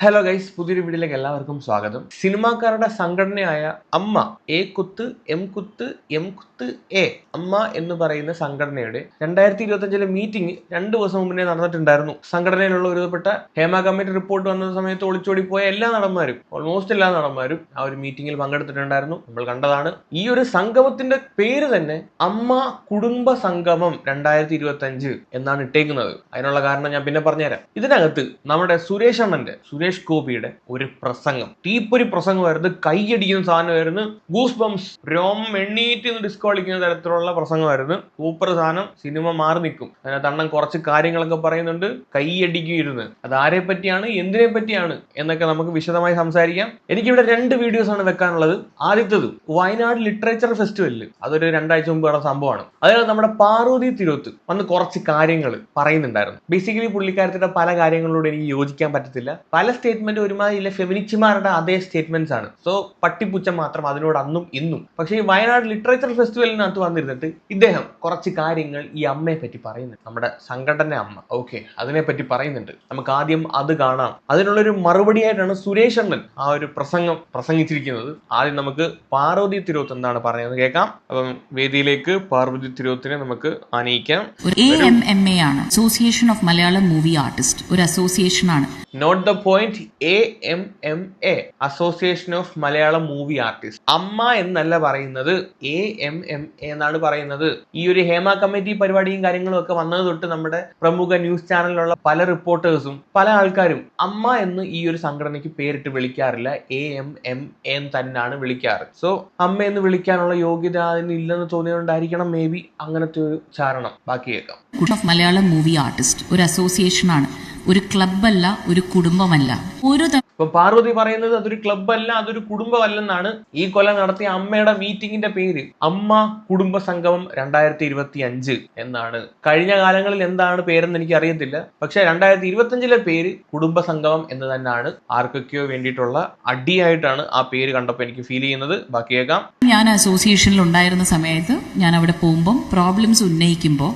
Hello guys പുതിയൊരു വീഡിയോയിലേക്ക് എല്ലാവർക്കും സ്വാഗതം. സിനിമാക്കാരുടെ സംഘടനയായ അമ്മ എ കുത്ത് എം കുത്ത് എം കുത്ത് എ അമ്മ എന്ന് പറയുന്ന സംഘടനയുടെ രണ്ടായിരത്തി ഇരുപത്തി അഞ്ചിലെ മീറ്റിംഗ് രണ്ട് ദിവസം മുന്നേ നടന്നിട്ടുണ്ടായിരുന്നു. സംഘടനയിലുള്ള ഒരുപ്പെട്ട ഹേമ കമ്മിറ്റി റിപ്പോർട്ട് വന്ന സമയത്ത് ഒളിച്ചോടി പോയ എല്ലാ നടന്മാരും ഓൾമോസ്റ്റ് എല്ലാ നടന്മാരും ആ ഒരു മീറ്റിംഗിൽ പങ്കെടുത്തിട്ടുണ്ടായിരുന്നു. നമ്മൾ കണ്ടതാണ്. ഈ ഒരു സംഗമത്തിന്റെ പേര് തന്നെ അമ്മ കുടുംബ സംഗമം രണ്ടായിരത്തി ഇരുപത്തി അഞ്ച് എന്നാണ് ഇട്ടേക്കുന്നത്. അതിനുള്ള കാരണം ഞാൻ പിന്നെ പറഞ്ഞുതരാം. ഇതിനകത്ത് നമ്മുടെ സുരേഷ് അണ്ണന്റെ സുരേഷ് ഗോപിയുടെ ഒരു പ്രസംഗം. തീപ്പൊരി പ്രസംഗമായിരുന്നു. കൈയടിക്കുന്ന സാധനമായിരുന്നു. ഗൂസ് ബംസ് രോമം എണ്ണീറ്റ് കളിക്കുന്ന തരത്തിലുള്ള പ്രസംഗമായിരുന്നു. സൂപ്പർ സാധനം. സിനിമ മാറി നിൽക്കും. അതിനകത്ത് അണ്ണൻ കുറച്ച് കാര്യങ്ങളൊക്കെ പറയുന്നുണ്ട്. കൈയടിക്കുകയിരുന്നു അത് ആരെ പറ്റിയാണ്? എന്തിനെ പറ്റിയാണ്? എന്നൊക്കെ നമുക്ക് വിശദമായി സംസാരിക്കാം. എനിക്കിവിടെ രണ്ട് വീഡിയോസ് ആണ് വെക്കാനുള്ളത്. ആദ്യത്തത് വയനാട് ലിറ്ററേച്ചർ ഫെസ്റ്റിവലിൽ അതൊരു രണ്ടാഴ്ച മുമ്പ് നടന്ന സംഭവമാണ്. അതിനകത്ത് നമ്മുടെ പാർവതി തിരുവത്ത് വന്ന് കുറച്ച് കാര്യങ്ങൾ പറയുന്നുണ്ടായിരുന്നു. ബേസിക്കലി പുള്ളിക്കാരത്തിന്റെ പല കാര്യങ്ങളോട് എനിക്ക് യോജിക്കാൻ പറ്റത്തില്ല. പല സ്റ്റേറ്റ്മെന്റ് ഒരുമാതിരി ഫെമിനിച്ചിമാരുടെ അതേ സ്റ്റേറ്റ്മെന്റ്സ് ആണ്. സോ പട്ടിപ്പുച്ച മാത്രം അതിനോട് അന്നും ഇന്നും. പക്ഷേ ഈ വയനാട് ലിറ്ററേച്ചർ ഫെസ്റ്റിവലിനകത്ത് വന്നിരുന്നിട്ട് ഇദ്ദേഹം കുറച്ച് കാര്യങ്ങൾ ഈ അമ്മയെ പറ്റി പറയുന്നുണ്ട്. നമ്മുടെ സംഘടന അമ്മ. ഓക്കെ അതിനെ പറ്റി പറയുന്നുണ്ട്. നമുക്ക് ആദ്യം അത് കാണാം. അതിനുള്ളൊരു മറുപടിയായിട്ടാണ് സുരേഷ് അണ്ണൻ ആ ഒരു പ്രസംഗം പ്രസംഗിച്ചിരിക്കുന്നത്. ആദ്യം നമുക്ക് പാർവതി തിരുവത്ത് എന്താണ് പറയുന്നത് കേൾക്കാം. അപ്പം വേദിയിലേക്ക് പാർവതി തിരുവത്തിനെ നമുക്ക് ആനയിക്കാം. എ എം എം എ ആണ്. Association of Malayalam movie artist ഒരു അസോസിയേഷൻ ആണ്. Note the point A M M A association of Malayalam movie artist Amma എന്നല്ല പറയുന്നത് എ എം എം എ എന്നാണ് പറയുന്നത്. ഈ ഒരു ഹേമ കമ്മിറ്റി പരിപാടിയും കാര്യങ്ങളും ഒക്കെ വന്നത് തൊട്ട് നമ്മുടെ പ്രമുഖ ന്യൂസ് ചാനലിലുള്ള പല റിപ്പോർട്ടേഴ്സും പല ആൾക്കാരും അമ്മ എന്ന് ഈ ഒരു സംഘടനയ്ക്ക് പേരിട്ട് വിളിക്കാറില്ല. എ എം എം എ എന്ന് തന്നെയാണ് വിളിക്കാറ്. സോ അമ്മ എന്ന് വിളിക്കാനുള്ള യോഗ്യത അതിന് ഇല്ലെന്ന് തോന്നിയതുകൊണ്ടായിരിക്കണം മേ ബി അങ്ങനത്തെ ഒരു ചാരണം. ബാക്കി കേൾക്കാം. ഓഫ് മലയാളം മൂവി ആർട്ടിസ്റ്റ് ഒരു അസോസിയേഷൻ ആണ്. ഒരു ക്ലബ്ബല്ല ഒരു കുടുംബമല്ല. ഓരോ ഇപ്പൊ പാർവതി പറയുന്നത് അതൊരു ക്ലബ്ബല്ല അതൊരു കുടുംബമല്ലെന്നാണ് ഈ കൊല നടത്തിയ അമ്മയുടെ മീറ്റിംഗിന്റെ പേര്. അമ്മ കുടുംബ സംഗമം രണ്ടായിരത്തി ഇരുപത്തി അഞ്ച് എന്നാണ്. കഴിഞ്ഞ കാലങ്ങളിൽ എന്താണ് പേരെന്ന് എനിക്ക് അറിയത്തില്ല പക്ഷെ രണ്ടായിരത്തി ഇരുപത്തി അഞ്ചിലെ പേര് കുടുംബ സംഗമം എന്ന് തന്നെയാണ് ആർക്കൊക്കെയോ വേണ്ടിയിട്ടുള്ള അടിയായിട്ടാണ് ആ പേര് കണ്ടപ്പോൾ എനിക്ക് ഫീൽ ചെയ്യുന്നത്. ബാക്കിയേക്കാം ഞാൻ അസോസിയേഷനിൽ ഉണ്ടായിരുന്ന സമയത്ത് ഞാൻ അവിടെ പോകുമ്പോൾ പ്രോബ്ലംസ് ഉന്നയിക്കുമ്പോൾ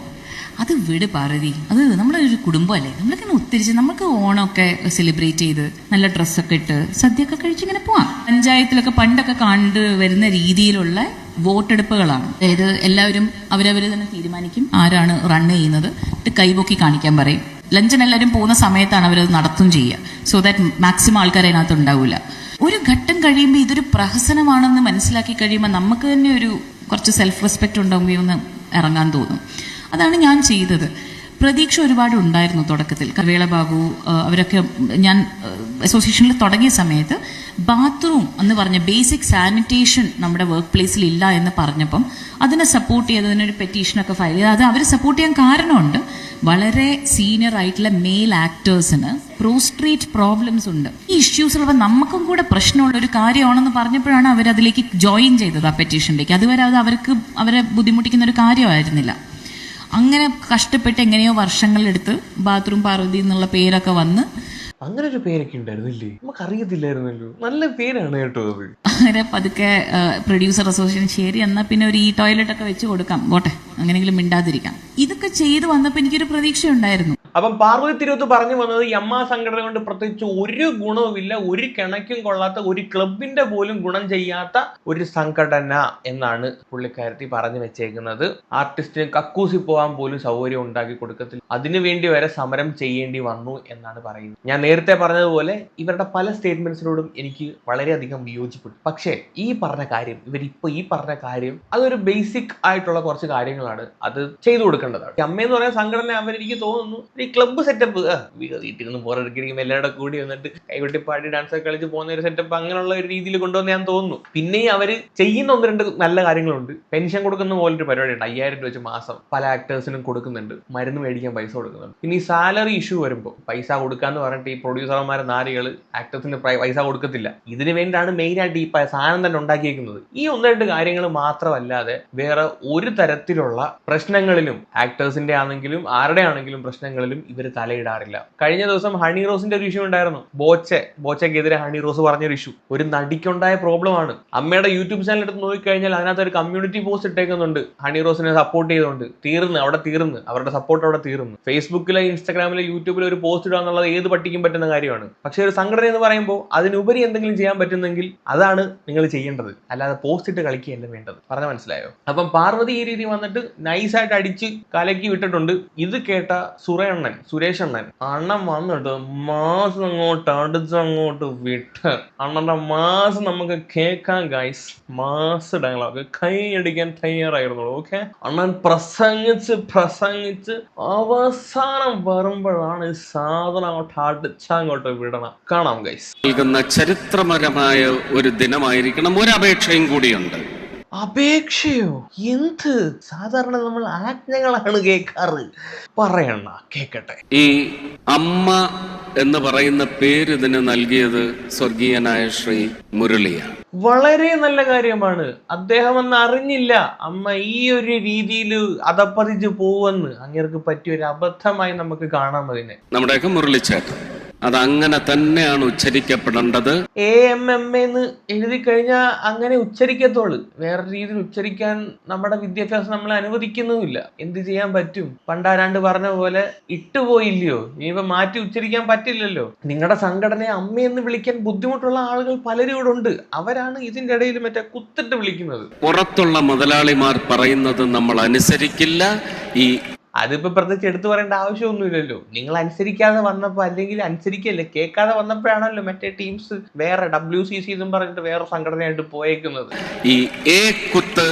അത് വിട് പാർവതി. അത് ഒരു കുടുംബമല്ലേ. നമ്മളിങ്ങനെ ഒത്തിരിച്ച് നമുക്ക് ഓണമൊക്കെ സെലിബ്രേറ്റ് ചെയ്ത് നല്ല ഡ്രസ്സൊക്കെ ഇട്ട് സദ്യയൊക്കെ കഴിച്ചിങ്ങനെ പോവാം. പഞ്ചായത്തിലൊക്കെ പണ്ടൊക്കെ കണ്ടു വരുന്ന രീതിയിലുള്ള വോട്ടെടുപ്പുകളാണ്. അതായത് എല്ലാവരും അവരവർ തന്നെ തീരുമാനിക്കും ആരാണ് റൺ ചെയ്യുന്നത്. കൈപൊക്കി കാണിക്കാൻ പറയും. ലഞ്ചിന് എല്ലാവരും പോകുന്ന സമയത്താണ് അവരത് നടത്തും ചെയ്യുക. സോ ദാറ്റ് മാക്സിമം ആൾക്കാർ അതിനകത്ത് ഉണ്ടാവില്ല ഒരു ഘട്ടം കഴിയുമ്പോൾ ഇതൊരു പ്രഹസനമാണെന്ന് മനസ്സിലാക്കി കഴിയുമ്പോൾ നമുക്ക് തന്നെ ഒരു കുറച്ച് സെൽഫ് റെസ്പെക്റ്റ് ഉണ്ടാവുകയോ എന്ന് ഇറങ്ങാൻ തോന്നും. അതാണ് ഞാൻ ചെയ്തത്. പ്രതീക്ഷ ഒരുപാട് ഉണ്ടായിരുന്നു തുടക്കത്തിൽ. കവേള ബാബു അവരൊക്കെ ഞാൻ അസോസിയേഷനിൽ തുടങ്ങിയ സമയത്ത് ബാത്റൂം എന്ന് പറഞ്ഞ ബേസിക് സാനിറ്റേഷൻ നമ്മുടെ വർക്ക് പ്ലേസിൽ ഇല്ല എന്ന് പറഞ്ഞപ്പം അതിനെ സപ്പോർട്ട് ചെയ്ത് അതിനൊരു പെറ്റീഷനൊക്കെ ഫയൽ ചെയ്ത് അത് അവർ സപ്പോർട്ട് ചെയ്യാൻ കാരണമുണ്ട്. വളരെ സീനിയർ ആയിട്ടുള്ള മെയിൽ ആക്ടേഴ്സിന് പ്രോസ്ട്രേറ്റ് പ്രോബ്ലംസ് ഉണ്ട്. ഈ ഇഷ്യൂസ് ഉള്ളപ്പോൾ നമുക്കും കൂടെ പ്രശ്നമുള്ള ഒരു കാര്യമാണെന്ന് പറഞ്ഞപ്പോഴാണ് അവർ അതിലേക്ക് ജോയിൻ ചെയ്തത് ആ പെറ്റീഷനിലേക്ക് അതുവരെ അത് അവർക്ക് അവരെ ബുദ്ധിമുട്ടിക്കുന്ന ഒരു കാര്യമായിരുന്നില്ല. അങ്ങനെ കഷ്ടപ്പെട്ട് എങ്ങനെയോ വർഷങ്ങളെടുത്ത് ബാത്റൂം പാർവതി എന്നുള്ള പേരൊക്കെ വന്ന് അങ്ങനെ ഒരു പേരൊക്കെ ഉണ്ടായിരുന്നില്ലേ? നമുക്ക് അറിയത്തില്ലായിരുന്നല്ലോ നല്ല പേരാണ് കേട്ടോ അത്. അങ്ങനെ പതുക്കെ പ്രൊഡ്യൂസർ അസോസിയേഷൻ ശരി എന്നാ പിന്നെ ഒരു ഈ ടോയ്ലറ്റ് ഒക്കെ വെച്ച് കൊടുക്കാം. പോട്ടെ അങ്ങനെങ്കിലും മിണ്ടാതിരിക്കാം. ഇതൊക്കെ ചെയ്തു വന്നപ്പോൾ എനിക്കൊരു പ്രതീക്ഷ ഉണ്ടായിരുന്നു അപ്പം പാർവതി തിരുവത്ത് പറഞ്ഞു വന്നത് ഈ അമ്മ സംഘടന കൊണ്ട് പ്രത്യേകിച്ച് ഒരു ഗുണവുമില്ല ഒരു കിണയ്ക്കും കൊള്ളാത്ത ഒരു ക്ലബിന്റെ പോലും ഗുണം ചെയ്യാത്ത ഒരു സംഘടന എന്നാണ് പുള്ളിക്കാരത്തി പറഞ്ഞു വെച്ചേക്കുന്നത്. ആർട്ടിസ്റ്റിന് കക്കൂസി പോകാൻ പോലും സൗകര്യം ഉണ്ടാക്കി കൊടുക്കത്തില്ല. അതിനുവേണ്ടി വരെ സമരം ചെയ്യേണ്ടി വന്നു എന്നാണ് പറയുന്നത്. ഞാൻ നേരത്തെ പറഞ്ഞതുപോലെ ഇവരുടെ പല സ്റ്റേറ്റ്മെന്റ്സിനോടും എനിക്ക് വളരെയധികം വിയോജിപ്പെട്ടു പക്ഷേ ഈ പറഞ്ഞ കാര്യം ഇവരിപ്പോ ഈ പറഞ്ഞ കാര്യം അതൊരു ബേസിക് ആയിട്ടുള്ള കുറച്ച് കാര്യങ്ങളാണ് അത് ചെയ്തു കൊടുക്കേണ്ടതാണ്. ഈ അമ്മയെന്ന് പറയുന്ന സംഘടന അവരെനിക്ക് തോന്നുന്നു ഈ ക്ലബ്ബ് സെറ്റപ്പ് വീട്ടിൽ നിന്ന് പോറടിക്കടിക്കും എല്ലാവരുടെ കൂടി വന്നിട്ട് കൈകൊട്ടി പാടി ഡാൻസ് ഒക്കെ കളിച്ച് പോകുന്ന ഒരു സെറ്റപ്പ് അങ്ങനെയുള്ള ഒരു രീതിയിൽ കൊണ്ടുവന്ന് ഞാൻ തോന്നുന്നു. പിന്നെയും അവർ ചെയ്യുന്ന ഒന്ന് രണ്ട് നല്ല കാര്യങ്ങളുണ്ട്. പെൻഷൻ കൊടുക്കുന്ന പോലൊരു പരിപാടിയുണ്ട്. അയ്യായിരം രൂപ വെച്ച് മാസം പല ആക്ടേഴ്സിനും കൊടുക്കുന്നുണ്ട്. മരുന്ന് മേടിക്കാൻ പൈസ കൊടുക്കുന്നുണ്ട്. ഇനി സാലറി ഇഷ്യൂ വരുമ്പോൾ പൈസ കൊടുക്കാന്ന് പറഞ്ഞിട്ട് ഈ പ്രൊഡ്യൂസർമാരെ നാരികൾ ആക്ടേഴ്സിന് പൈസ കൊടുക്കത്തില്ല. ഇതിനു വേണ്ടിയാണ് മെയിൻ ആയിട്ട് ഈ സാധനം തന്നെ ഉണ്ടാക്കിയേക്കുന്നത്. ഈ ഒന്ന് രണ്ട് കാര്യങ്ങൾ മാത്രമല്ലാതെ വേറെ ഒരു തരത്തിലുള്ള പ്രശ്നങ്ങളിലും ആക്ടേഴ്സിന്റെ ആണെങ്കിലും ആരുടെ ആണെങ്കിലും പ്രശ്നങ്ങളിലും പോലും ഇവർ തലയിടാറില്ല. കഴിഞ്ഞ ദിവസം ഹണി റോസിന്റെ ഒരു ഇഷ്യൂ ഉണ്ടായിരുന്നു. ബോച്ചെ ബോച്ചയ്ക്കെതിരെ ഹണി റോസ് പറഞ്ഞൊരു ഇഷ്യൂ ഒരു നടിക്കുണ്ടായ പ്രോബ്ലം ആണ്. അമ്മയുടെ യൂട്യൂബ് ചാനൽ എടുത്ത് നോക്കിക്കഴിഞ്ഞാൽ അതിനകത്ത് ഒരു കമ്മ്യൂണിറ്റി പോസ്റ്റ് ഇട്ടേക്കുന്നുണ്ട് ഹണി റോസിനെ സപ്പോർട്ട് ചെയ്തുകൊണ്ട്. തീർന്ന് അവിടെ തീർന്ന് അവരുടെ സപ്പോർട്ട് അവിടെ തീർന്ന്. ഫേസ്ബുക്കിലെ ഇൻസ്റ്റാഗ്രാമിലെ യൂട്യൂബിലെ ഒരു പോസ്റ്റ് ഇടുക എന്നുള്ളത് ഏത് പട്ടിക്കും പറ്റുന്ന കാര്യമാണ്. പക്ഷെ ഒരു സംഘടന എന്ന് പറയുമ്പോൾ അതിനുപരി എന്തെങ്കിലും ചെയ്യാൻ പറ്റുന്നെങ്കിൽ അതാണ് നിങ്ങൾ ചെയ്യേണ്ടത്. അല്ലാതെ പോസ്റ്റ് ഇട്ട് കളിക്കുകയല്ല വേണ്ടത്. പറഞ്ഞ മനസ്സിലായോ? അപ്പം പാർവതി ഈ രീതി വന്നിട്ട് നൈസായിട്ട് അടിച്ച് കലക്കി വിട്ടിട്ടുണ്ട്. ഇത് കേട്ട സുരേണ്ണൻ സുരേഷ് അണ്ണൻ അണ്ണൻ വന്നിട്ട് മാസം അങ്ങോട്ട് അടിച്ചങ്ങോട്ട് വിട്ട്. അണ്ണന്റെ മാസം നമുക്ക് കേൾക്കാൻ ഗൈസ് മാസ് ഡയലോഗ് കൈയടിക്കാൻ തയ്യാറായിരുന്നു ഓക്കെ അണ്ണൻ പ്രസംഗിച്ച് പ്രസംഗിച്ച് അവസാനം വരുമ്പോഴാണ് ഈ സാധനം അങ്ങോട്ട് അടിച്ചങ്ങോട്ട് വിടണം. കാണാം ഗൈസ് നൽകുന്ന ചരിത്രപരമായ ഒരു ദിനമായിരിക്കണം. ഒരു അപേക്ഷയും കൂടിയുണ്ട്. അപേക്ഷയോ? എന്ത്? സാധാരണ നമ്മൾ ആജ്ഞകളാണ് കേൾക്കാറ്. പറയണ കേക്കട്ടെ. ഈ അമ്മ എന്ന് പറയുന്ന പേര് ഇതിന് നൽകിയത് സ്വർഗീയനായ ശ്രീ മുരളിയാണ്. വളരെ നല്ല കാര്യമാണ്. അദ്ദേഹം അന്ന് അറിഞ്ഞില്ല അമ്മ ഈ ഒരു രീതിയിൽ അതപ്പതിച്ച് പോവെന്ന് അങ്ങേർക്ക് പറ്റിയ ഒരു അബദ്ധമായി നമുക്ക് കാണാം അതിനെ. നമ്മുടെയൊക്കെ മുരളിച്ചേട്ടൻ. അത് അങ്ങനെ തന്നെയാണ് ഉച്ചരിക്കപ്പെടേണ്ടത്. എ എം എം എന്ന് എഴുതി കഴിഞ്ഞാൽ അങ്ങനെ ഉച്ചരിക്കത്തുള്ളൂ. വേറെ രീതിയിൽ ഉച്ചരിക്കാൻ നമ്മുടെ വിദ്യാഭ്യാസം നമ്മളെ അനുവദിക്കുന്നുമില്ല. എന്ത് ചെയ്യാൻ പറ്റും? പണ്ടാരാണ്ട് പറഞ്ഞ പോലെ ഇട്ടുപോയില്ലയോ ഇനിയിപ്പോ മാറ്റി ഉച്ചരിക്കാൻ പറ്റില്ലല്ലോ. നിങ്ങളുടെ സംഘടനയെ അമ്മയെന്ന് വിളിക്കാൻ ബുദ്ധിമുട്ടുള്ള ആളുകൾ പലരും ഇവിടെ ഉണ്ട്. അവരാണ് ഇതിന്റെ ഇടയിൽ മറ്റേ കുത്തിട്ട് വിളിക്കുന്നത്. പുറത്തുള്ള മുതലാളിമാർ പറയുന്നത് നമ്മൾ അനുസരിക്കില്ല. ഈ അതിപ്പോ പ്രത്യേകിച്ച് എടുത്തു പറയേണ്ട ആവശ്യമൊന്നുമില്ലല്ലോ. നിങ്ങൾ അനുസരിക്കാതെ വന്നപ്പോ അല്ലെങ്കിൽ അനുസരിക്കല്ലേ കേൾക്കാതെ വന്നപ്പോഴാണല്ലോ മറ്റേ ടീംസ് വേറെ ഡബ്ല്യു സി സി എന്നും പറഞ്ഞിട്ട് വേറെ സംഘടനയായിട്ട് പോയേക്കുന്നത്. ഈ എ കുത്ത്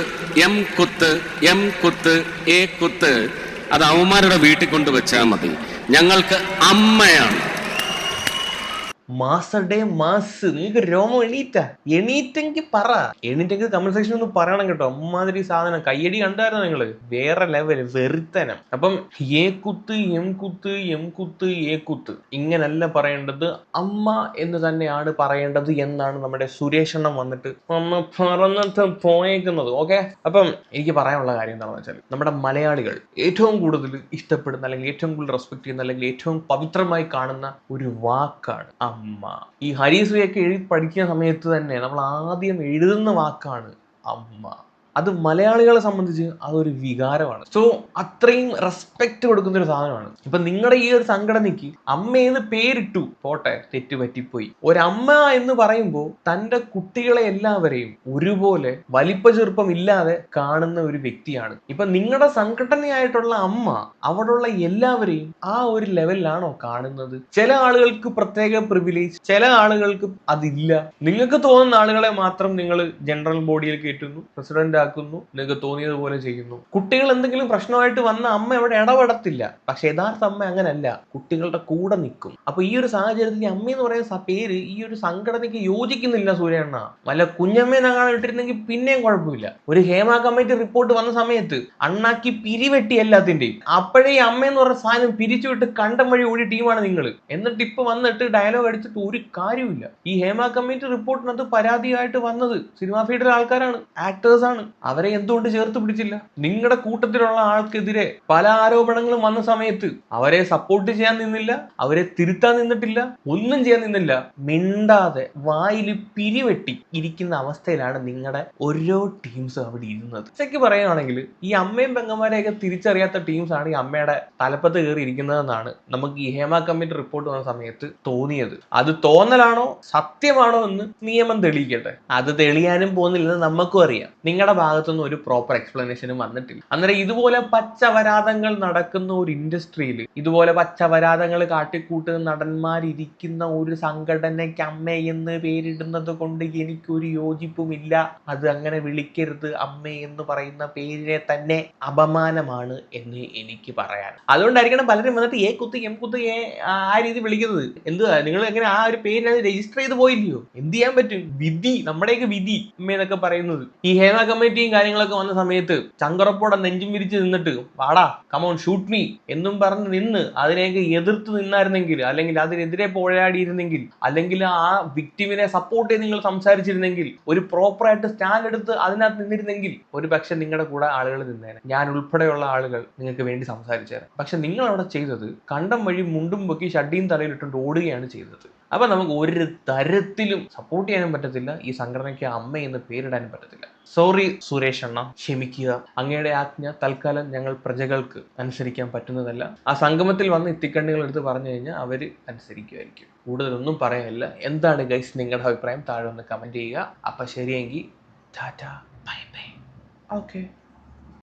എം കുത്ത് എം കുത്ത് എ കുത്ത് അത് അവന്മാരുടെ വീട്ടിൽ കൊണ്ട് വെച്ചാൽ മതി. ഞങ്ങൾക്ക് അമ്മയാണ്. മാസ്റ്റർ ഡേ മാസ് നിങ്ങൾക്ക് രോമം എണീറ്റ? എണീറ്റെങ്കിൽ പറ. എണീറ്റെങ്കിൽ കമന്റ് സെക്ഷൻ ഒന്ന് പറയണം കേട്ടോ. അമ്മാതിരി സാധനം. കയ്യടി കണ്ടായിരുന്നു നിങ്ങൾ? വേറെ ലെവൽ വെറുത്തനം. അപ്പം ഏ കുത്ത് എം കുത്ത് എം കുത്ത് ഏ കുത്ത്. ഇങ്ങനല്ല പറയേണ്ടത് അമ്മ എന്ന് തന്നെയാണ് പറയേണ്ടത് എന്നാണ് നമ്മുടെ സുരേഷണ്ണം വന്നിട്ട് അമ്മ പറഞ്ഞിട്ട് പോയേക്കുന്നത്. ഓക്കെ അപ്പം എനിക്ക് പറയാനുള്ള കാര്യം എന്താണെന്ന് വെച്ചാൽ നമ്മുടെ മലയാളികൾ ഏറ്റവും കൂടുതൽ ഇഷ്ടപ്പെടുന്ന അല്ലെങ്കിൽ ഏറ്റവും കൂടുതൽ റെസ്പെക്ട് ചെയ്യുന്ന അല്ലെങ്കിൽ ഏറ്റവും പവിത്രമായി കാണുന്ന ഒരു വാക്കാണ് അമ്മ. ഈ ഹരീശ്രീയൊക്കെ എഴുതി പഠിക്കുന്ന സമയത്ത് തന്നെ നമ്മൾ ആദ്യം എഴുതുന്ന വാക്കാണ് അമ്മ. അത് മലയാളികളെ സംബന്ധിച്ച് അതൊരു വികാരമാണ്. സോ അത്രയും റെസ്പെക്ട് കൊടുക്കുന്ന ഒരു സാധനമാണ്. ഇപ്പൊ നിങ്ങളുടെ ഈ ഒരു സംഘടനയ്ക്ക് അമ്മയെന്ന് പേരിട്ടു. പോട്ടെ തെറ്റ് പറ്റിപ്പോയി. ഒരമ്മ എന്ന് പറയുമ്പോൾ തന്റെ കുട്ടികളെ എല്ലാവരെയും ഒരുപോലെ വലിപ്പ ചെറുപ്പം ഇല്ലാതെ കാണുന്ന ഒരു വ്യക്തിയാണ്. ഇപ്പൊ നിങ്ങളുടെ സംഘടനയായിട്ടുള്ള അമ്മ അവിടെയുള്ള എല്ലാവരെയും ആ ഒരു ലെവലിലാണോ കാണുന്നത്? ചില ആളുകൾക്ക് പ്രത്യേക പ്രിവിലേജ് ചില ആളുകൾക്ക് അതില്ല. നിങ്ങൾക്ക് തോന്നുന്ന ആളുകളെ മാത്രം നിങ്ങൾ ജനറൽ ബോഡിയിൽ കയറ്റുന്നു. പ്രസിഡന്റ് ആക്കുന്നു നിങ്ങൾക്ക് തോന്നിയതുപോലെ ചെയ്യുന്നു. കുട്ടികൾ എന്തെങ്കിലും പ്രശ്നമായിട്ട് വന്ന അമ്മ അവിടെ ഇടപെടത്തില്ല. പക്ഷെ യഥാർത്ഥ അമ്മ അങ്ങനല്ല. കുട്ടികളുടെ കൂടെ നിൽക്കും. അപ്പൊ ഈ ഒരു സാഹചര്യത്തിൽ അമ്മ എന്ന് പറയുന്ന പേര് ഈ ഒരു സംഘടനയ്ക്ക് യോജിക്കുന്നില്ല സൂര്യണ്ണ. വല്ല കുഞ്ഞമ്മേനങ്ങനെ ഇട്ടിരുന്നെങ്കിൽ പിന്നെയും കുഴപ്പമില്ല. ഒരു ഹേമ കമ്മിറ്റി റിപ്പോർട്ട് വന്ന സമയത്ത് അണ്ണാക്കി പിരിവെട്ടി എല്ലാത്തിന്റെയും. അപ്പോഴേ അമ്മ എന്ന് പറഞ്ഞ സാധനം പിരിച്ചുവിട്ട് കണ്ടം വഴി ഓടി ടീമാണ് നിങ്ങൾ എന്നിട്ട് ഇപ്പൊ വന്നിട്ട് ഡയലോഗ് അടിച്ചിട്ട് ഒരു കാര്യമില്ല ഈ ഹേമ കമ്മിറ്റി റിപ്പോർട്ടിനകത്ത് പരാതിയായിട്ട് വന്നത് സിനിമാ ഫീൽഡിലെ ആൾക്കാരാണ് ആക്ടേഴ്സ് ആണ്. അവരെ എന്തുകൊണ്ട് ചേർത്ത് പിടിച്ചില്ല? നിങ്ങളുടെ കൂട്ടത്തിലുള്ള ആൾക്കെതിരെ പല ആരോപണങ്ങളും വന്ന സമയത്ത് അവരെ സപ്പോർട്ട് ചെയ്യാൻ നിന്നില്ല അവരെ തിരുത്താൻ നിന്നിട്ടില്ല ഒന്നും ചെയ്യാൻ നിന്നില്ല. മിണ്ടാതെ വായിൽ പിരിവെട്ടി ഇരിക്കുന്ന അവസ്ഥയിലാണ് നിങ്ങളുടെ ഓരോ ടീംസും അവിടെ ഇരുന്നത്. ശരിക്ക് പറയുകയാണെങ്കിൽ ഈ അമ്മയും പെങ്ങന്മാരെയൊക്കെ തിരിച്ചറിയാത്ത ടീംസ് ആണ് ഈ അമ്മയുടെ തലപ്പത്ത് കയറി ഇരിക്കുന്നതെന്നാണ് നമുക്ക് ഈ ഹേമ കമ്മിറ്റി റിപ്പോർട്ട് വന്ന സമയത്ത് തോന്നിയത്. അത് തോന്നലാണോ? സത്യമാണോ എന്ന് നിയമം തെളിയിക്കട്ടെ. അത് തെളിയാനും പോകുന്നില്ലെന്ന് നമുക്കും അറിയാം. നിങ്ങളുടെ ഭാഗത്തുനിന്ന് ഒരു പ്രോപ്പർ എക്സ്പ്ലനേഷനും വന്നിട്ടില്ല. അന്നേരം ഇതുപോലെ പച്ചവരാതങ്ങൾ നടക്കുന്ന ഒരു ഇൻഡസ്ട്രിയിൽ ഇതുപോലെ പച്ചവരാതങ്ങൾ കാട്ടിക്കൂട്ടുന്ന നടന്മാരിരിക്കുന്ന ഒരു സംഘടനയ്ക്ക് അമ്മ എന്ന് പേരിടുന്നത് കൊണ്ട് എനിക്കൊരു യോജിപ്പുമില്ല. അത് അങ്ങനെ വിളിക്കരുത് അമ്മ എന്ന് പറയുന്ന പേരിനെ തന്നെ അപമാനമാണ് എന്ന് എനിക്ക് പറയാൻ. അതുകൊണ്ടായിരിക്കണം പലരും വന്നിട്ട് ഏ കുത്ത് എം കുത്ത് ഏ ആ രീതി വിളിക്കുന്നത്. എന്ത് നിങ്ങൾ എങ്ങനെ ആ ഒരു പേരിനെ രജിസ്റ്റർ ചെയ്ത് പോയില്ലയോ? എന്ത് ചെയ്യാൻ പറ്റും? വിധി നമ്മുടെയൊക്കെ വിധി അമ്മ എന്നൊക്കെ പറയുന്നത്. ഈ ഹേമ കമ്മിറ്റി കമ്മിറ്റിയും കാര്യങ്ങളൊക്കെ വന്ന സമയത്ത് ചങ്കറപ്പോടെ നെഞ്ചും വിരിച്ച് നിന്നിട്ട് വാടാ കമോൺ ഷൂട്ട് മീ എന്നും പറഞ്ഞ് നിന്ന് അതിനെയൊക്കെ എതിർത്ത് നിന്നായിരുന്നെങ്കിൽ അല്ലെങ്കിൽ അതിനെതിരെ പോരാടിയിരുന്നെങ്കിൽ അല്ലെങ്കിൽ ആ വിക്ടിമിനെ സപ്പോർട്ട് ചെയ്ത് നിങ്ങൾ സംസാരിച്ചിരുന്നെങ്കിൽ ഒരു പ്രോപ്പറായിട്ട് സ്റ്റാൻഡ് എടുത്ത് അതിനകത്ത് നിന്നിരുന്നെങ്കിൽ ഒരു പക്ഷെ നിങ്ങളുടെ കൂടെ ആളുകൾ നിന്നേനെ. ഞാൻ ഉൾപ്പെടെയുള്ള ആളുകൾ നിങ്ങൾക്ക് വേണ്ടി സംസാരിച്ചേരാം പക്ഷെ നിങ്ങൾ അവിടെ ചെയ്തത് കണ്ടം വഴി മുണ്ടും പൊക്കി ഷഡിയും തലയിലിട്ടുകൊണ്ട് ഓടുകയാണ് ചെയ്തത്. അപ്പൊ നമുക്ക് ഒരു തരത്തിലും സപ്പോർട്ട് ചെയ്യാനും പറ്റത്തില്ല. ഈ സംഘടനയ്ക്ക് അമ്മ എന്ന് പേരിടാനും പറ്റത്തില്ല. സോറി സുരേഷ് അണ്ണ. ക്ഷമിക്കുക. അങ്ങയുടെ ആജ്ഞ തൽക്കാലം ഞങ്ങൾ പ്രജകൾക്ക് അനുസരിക്കാൻ പറ്റുന്നതല്ല. ആ സംഗമത്തിൽ വന്ന് ഇത്തിക്കണ്ണികൾ എടുത്ത് പറഞ്ഞു കഴിഞ്ഞാൽ അവർ അനുസരിക്കുമായിരിക്കും. കൂടുതലൊന്നും പറയാനില്ല. എന്താണ് ഗൈസ് നിങ്ങളുടെ അഭിപ്രായം? താഴെ ഒന്ന് കമന്റ് ചെയ്യുക. അപ്പൊ ശരിയെങ്കിൽ ടാറ്റ. Bye bye okay